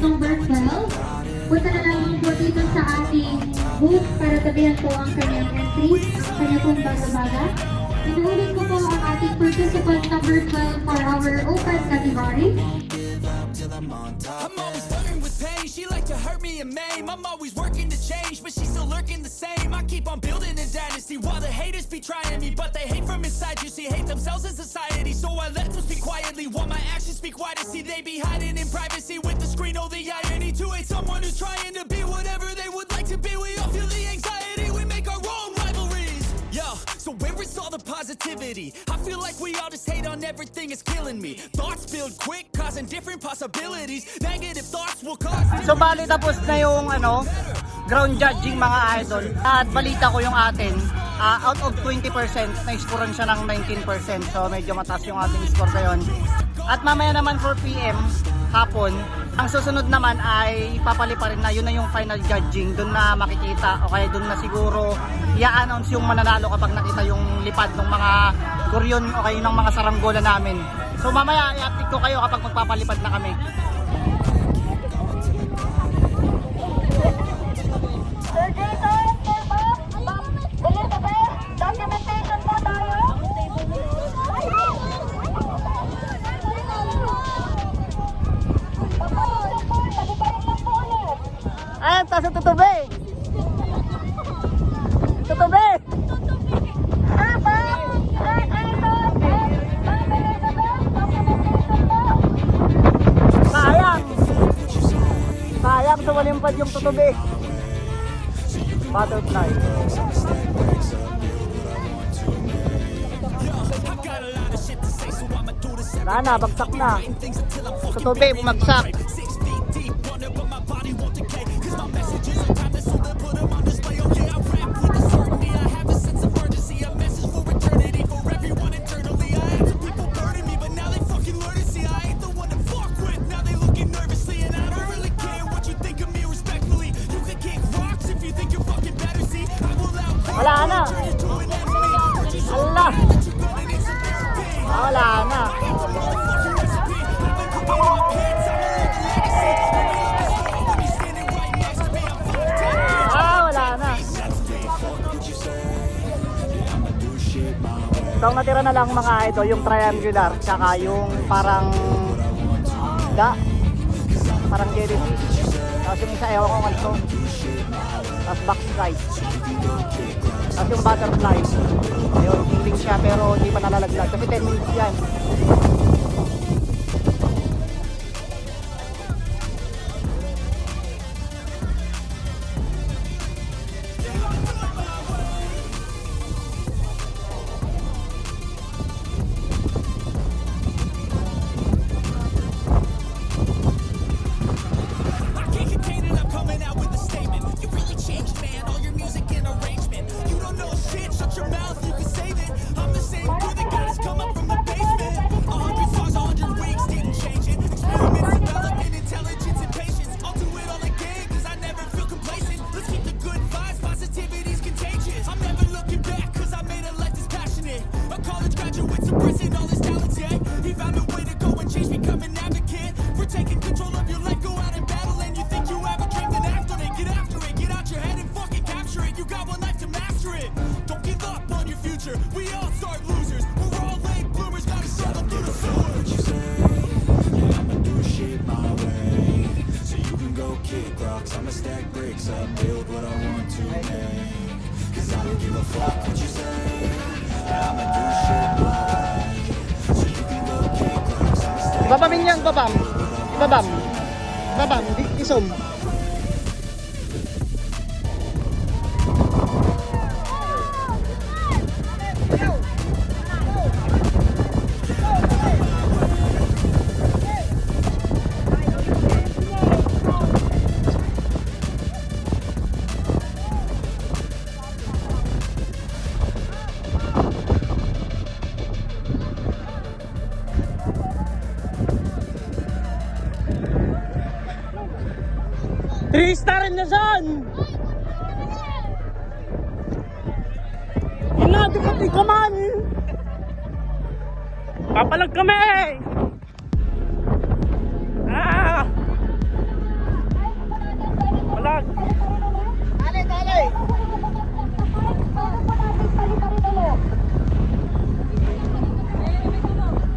Number going till I 12, got it. punta na lang po dito sa ating booth para tabihan po ang kanyang entry, kanya pong baga-baga. Inuulit ko po ang ating participant number 12 for our open category. Till I'm on top. I'm always flirting with pain. She like to hurt me and maim. I'm always working to change, but she's still lurking the same. I keep on building a dynasty while the haters be trying me, but they hate from inside. You see, hate themselves in society, so I let them speak quietly while my actions speak wider. See, they be hiding in privacy with the screen. Oh, the irony to hate someone who's trying to be positivity? I feel like we all just hate on everything, it's killing me. Thoughts build quick, causing different possibilities. Negative thoughts will cause. So bali tapos na yung ano, ground judging mga idol. At balita ko yung atin, ah, out of 20%, na-scorean siya ng 19%. So medyo mataas yung ating score ngayon. At mamaya naman 4 PM hapon, ang susunod naman ay papalipa rin na yun na yung final judging. Doon na makikita o kaya doon na siguro i-announce yung mananalo kapag nakita yung lipad ng mga guryon o kaya ng mga saranggola namin. So mamaya i-update ko kayo kapag magpapalipad na kami. Ma'am Elizabeth, documentation po. Sayang! Sayang, sumalimpad yung tutubi. Butterfly. Wala na, bagsak na. Tutubi, bumagsak. Therapy. Ah, wala na. Ah, wala na. So, natira na lang mga ito, yung triangular, tsaka yung parang da, parang jellyfish. Tapos yung isa, ewan ko ano. Tapos backside. Tapos yung butterfly. Ayun, tingting siya pero hindi pa nalalaglag. Kasi 10 minutes yan. babam. Babam. Babam. di Isom. Three star na dyan! Inado ka ka man! Papalag kami! Ah! Palag! Tali, tali!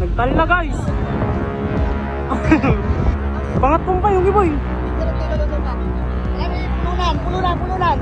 Nagtali na guys! Pangat kong pa yung iboy! Pulunan, pulunan,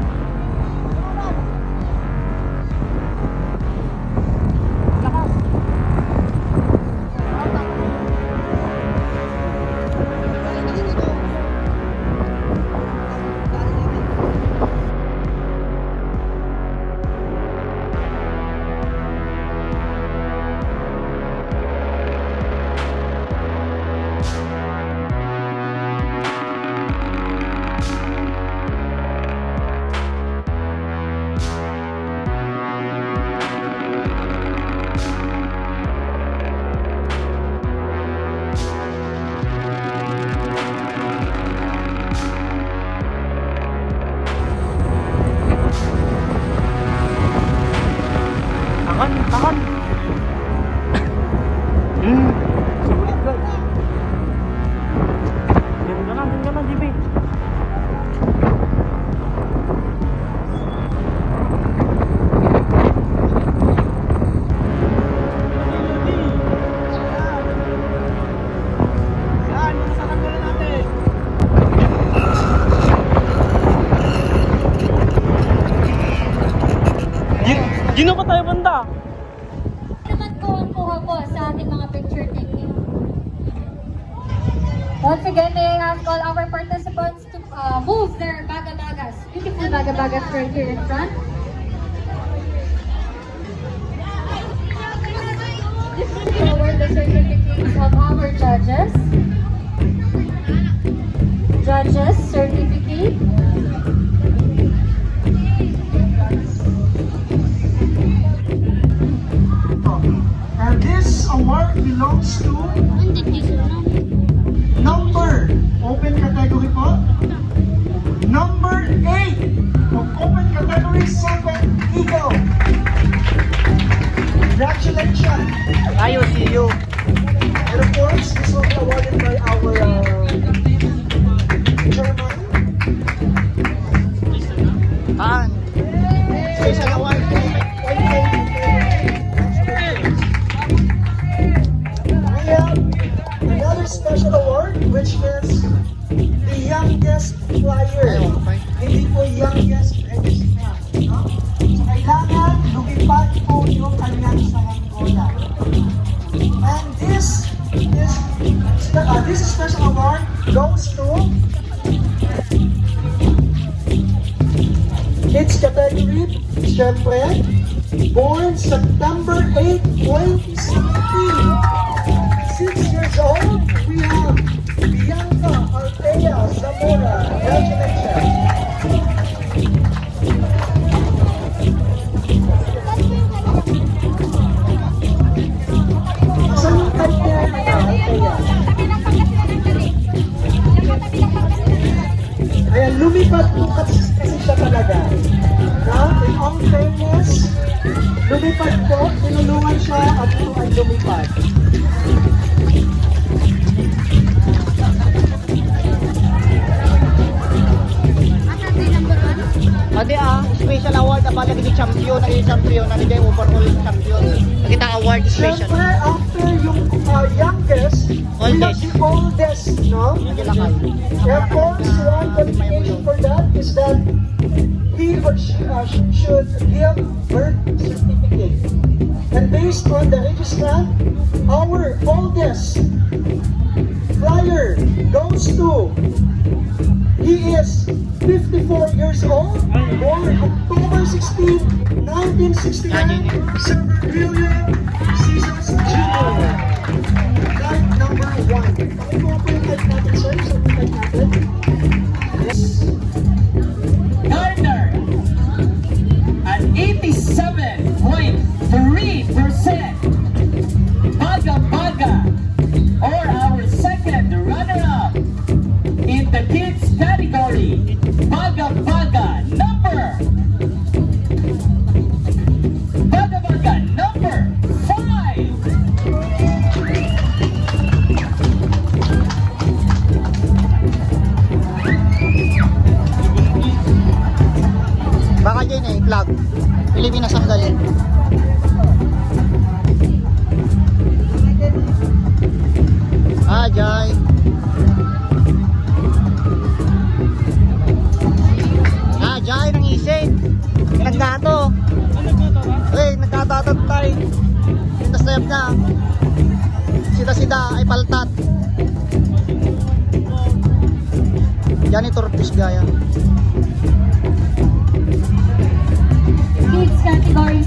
tayo banda? naman po ang kuha po sa ating mga picture taking. Once again, may I ask all our participants to uh, move their baga-bagas. Beautiful baga-bagas right here in front. Award the certificates of our judges. You. And of course, this will be awarded by our uh, chairman. Taan. Special award. We have another special award which is the youngest flyer. Hindi po youngest registrant. No? So kailangan lumipad po yung kanyang syempre, born September 8, 2016. Ate ah, special award na pala ni champion, na champion, na ni overall champion. Nakita award special. Siyempre, after yung uh, youngest, we have Oldest. the oldest, no? Of course, one qualification for that is that he or she uh, sh- should give birth certificate. And based on the registrant, our oldest flyer goes to He is 54 years old, born October 16, 1969, Servillia, Seasons Jr.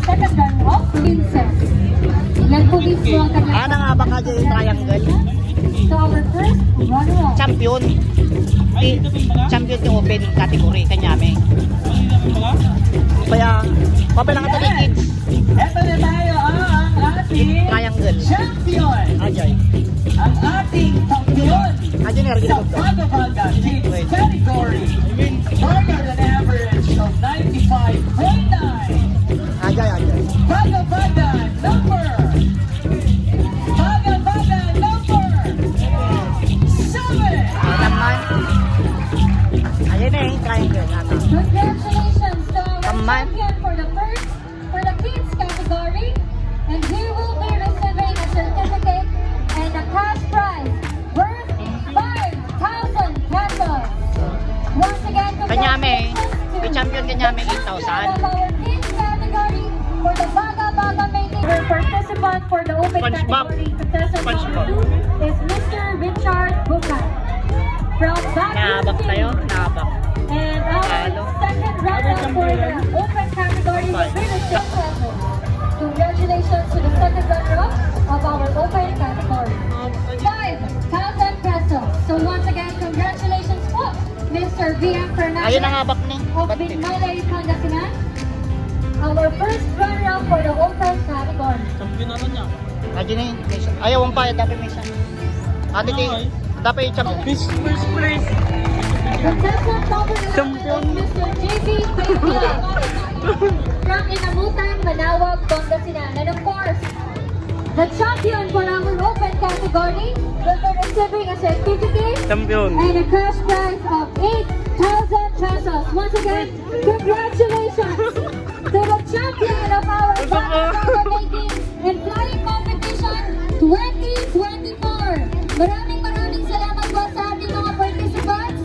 second runner-up, Vincent. Nagpulis po ang Ah, kanyang nang baka dyan yung triangle. So our first runner-up. champion. Eh, champion yung open category kanyame. Kaya, papalang ito ni kids. Ito na tayo ang ating Triangle. champion. Ajay. Ang ating champion. Ajay na rin sa Kanyame. Yung champion kanyame, the champion 8,000. of our kids category for the Baga Baga Mating. Participant for the open SpongeBob. category contestant SpongeBob. number two is Mr. Richard Bukan. From Baguio Naabak City. tayo? Naabak. And our Talo. second runner for the open category same person. Congratulations to the second runner-up of our open Ayun ang habak ni. of Ba't? Bitmalay, Pangasinan. Our first runner-up for the open category. Ajay na yun. May isa. Ayaw ang payad. Dapat may isa. Ate Ti. Dapat yung champion. Contestant number 11 is Mr. JB from Inamutan, Manawag, Pangasinan. And of course, the champion for our open category will be receiving a certificate and a cash prize of 8,000 pesos. Once again, congratulations to the champion of our Making and Flying Competition 2024. Maraming maraming salamat po sa ating mga participants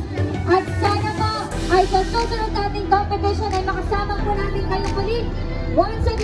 at sana po ay sa susunod nating competition ay makasama po natin kayo muli. Once again,